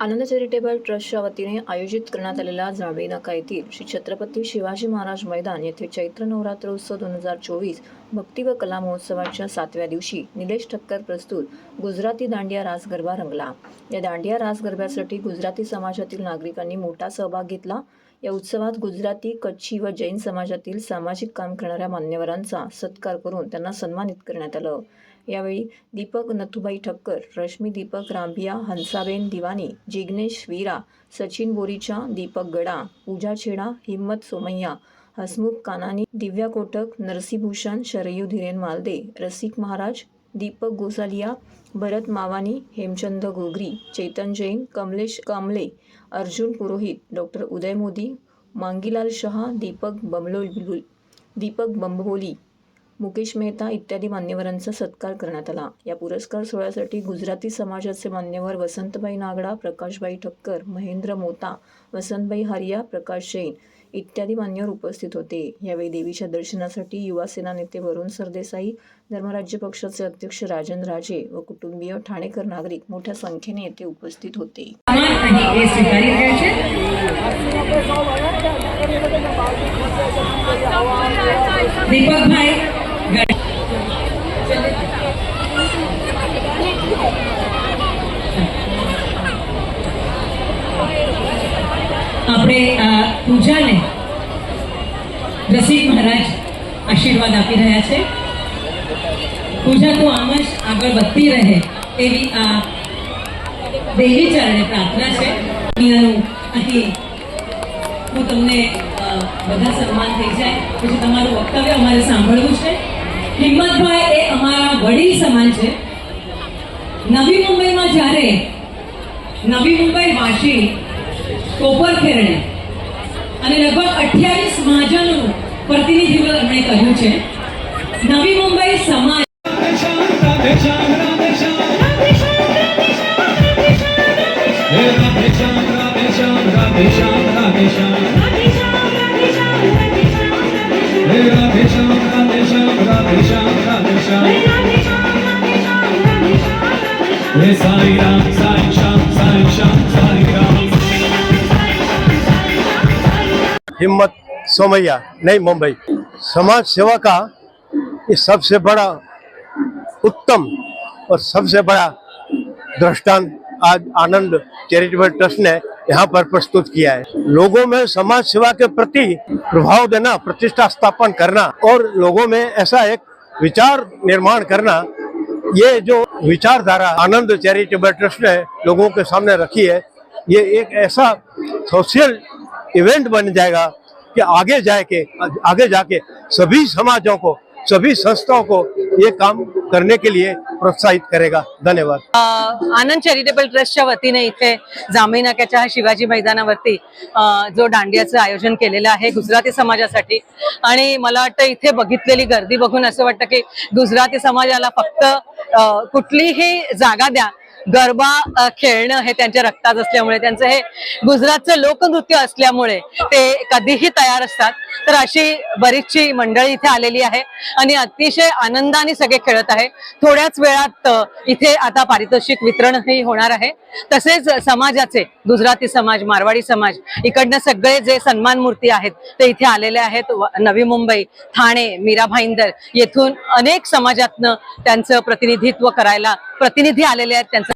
आनंद charitable ट्रस्टच्या वतीने आयोजित करण्यात आलेल्या जांभळी नाका येथील श्री छत्रपती शिवाजी महाराज मैदान येथे चैत्र नवरात्र उत्सव दोन हजार चोवीस भक्ती व कला महोत्सवाच्या सातव्या दिवशी निलेश ठक्कर प्रस्तुत गुजराती दांडिया रास गरबा रंगला. या दांडिया रास गरब्यासाठी गुजराती समाजातील नागरिकांनी मोठा सहभाग घेतला. या उत्सवात गुजराती कच्छी व जैन समाजातील सामाजिक काम करणाऱ्या मान्यवरांचा सत्कार करून त्यांना सन्मानित करण्यात आलं. यावेळी दीपक नथुबाई ठक्कर रश्मी दीपक रांभिया हंसाबेन दिवानी जिग्नेश वीरा सचिन बोरीचा दीपक गडा पूजा छेडा हिम्मत सोमय्या हसमुख कानानी दिव्या कोटक नरसीभूषण शरयू धीरेन मालदे रसिक महाराज दीपक गोसालिया भरत मावानी हेमचंद गोगरी चेतन जैन कमलेश कांबळे अर्जुन पुरोहित डॉक्टर उदय मोदी मांगीलाल शहा दीपक बमलोल दीपक बंबोली मुकेश मेहता इत्यादी मान्यवरांचा सत्कार करण्यात आला. या पुरस्कार सोहळ्यासाठी गुजराती समाजाचे मान्यवर वसंतबाई नागडा प्रकाशबाई ठक्कर महेंद्र मोता वसंतबाई हरिया प्रकाश जैन इत्यादी मान्यवर उपस्थित होते. यावेळी देवीच्या दर्शनासाठी युवासेना नेते वरुण सरदेसाई धर्मराज्य पक्षाचे अध्यक्ष राजन राजे व कुटुंबीय ठाणेकर नागरिक मोठ्या संख्येने येथे उपस्थित होते. दीपक भाई આપણે આ પૂજાને રસિક મહારાજ આશીર્વાદ આપી રહ્યા છે. પૂજા તો આમ જ આગળ વધતી રહે એવી આ દેવી ચરણે પ્રાર્થના છે. અહીંયાનું અહીં હું તમને બધા સન્માન થઈ જાય. પછી તમારું વક્તવ્ય અમારે સાંભળવું છે. હિંમતભાઈ એ અમારા વડીલ સમાન છે. નવી મુંબઈમાં જ્યારે નવી મુંબઈ વાસી કોપર ખેરણે. અને લગભગ અઠ્યાવીસ મહાજનોનું પ્રતિનિધિત્વ એમણે કર્યું છે. નવી મુંબઈ સમાજ Sai Ram, Sai Sham, हिम्मत सोमैया नई मुंबई। समाज सेवा का ये सबसे बड़ा उत्तम और सबसे बड़ा दृष्टांत आज आनंद चैरिटेबल ट्रस्ट ने यहाँ पर प्रस्तुत किया है। लोगों में समाज सेवा के प्रति प्रभाव देना, प्रतिष्ठा स्थापन करना और लोगों में ऐसा एक विचार निर्माण करना, ये जो विचारधारा आनंद चैरिटेबल ट्रस्ट ने लोगों के सामने रखी है, ये एक ऐसा सोशल इवेंट बन जाएगा कि आगे जाके आगे जाके सभी समाजों को सभी संस्थाओं को ये काम करने के लिए प्रोत्साहित करेगा। धन्यवाद। आनंद चॅरिटेबल ट्रस्टच्या वतीने इथे जांभई नाक्याच्या शिवाजी मैदानावरती जो दांडियाचं आयोजन केलेलं आहे गुजराती समाजासाठी. आणि मला वाटतं इथे बघितलेली गर्दी बघून असं वाटतं की गुजराती समाजाला फक्त कुठलीही जागा द्या गरबा खेळणं हे त्यांच्या रक्तात असल्यामुळे त्यांचं हे गुजरातचं लोकनृत्य असल्यामुळे ते कधीही तयार असतात. तर अशी बरीचशी मंडळी इथे आलेली आहे आणि अतिशय आनंदाने सगळे खेळत आहे. थोड्याच वेळात इथे आता पारितोषिक वितरणही होणार आहे. तसेच समाजाचे गुजराती समाज मारवाडी समाज इकडनं सगळे जे सन्मान मूर्ती आहेत ते इथे आलेले आहेत. नवी मुंबई ठाणे मीरा भाईंदर येथून अनेक समाजातनं त्यांचं प्रतिनिधित्व करायला प्रतिनिधी आलेले आहेत त्यांचं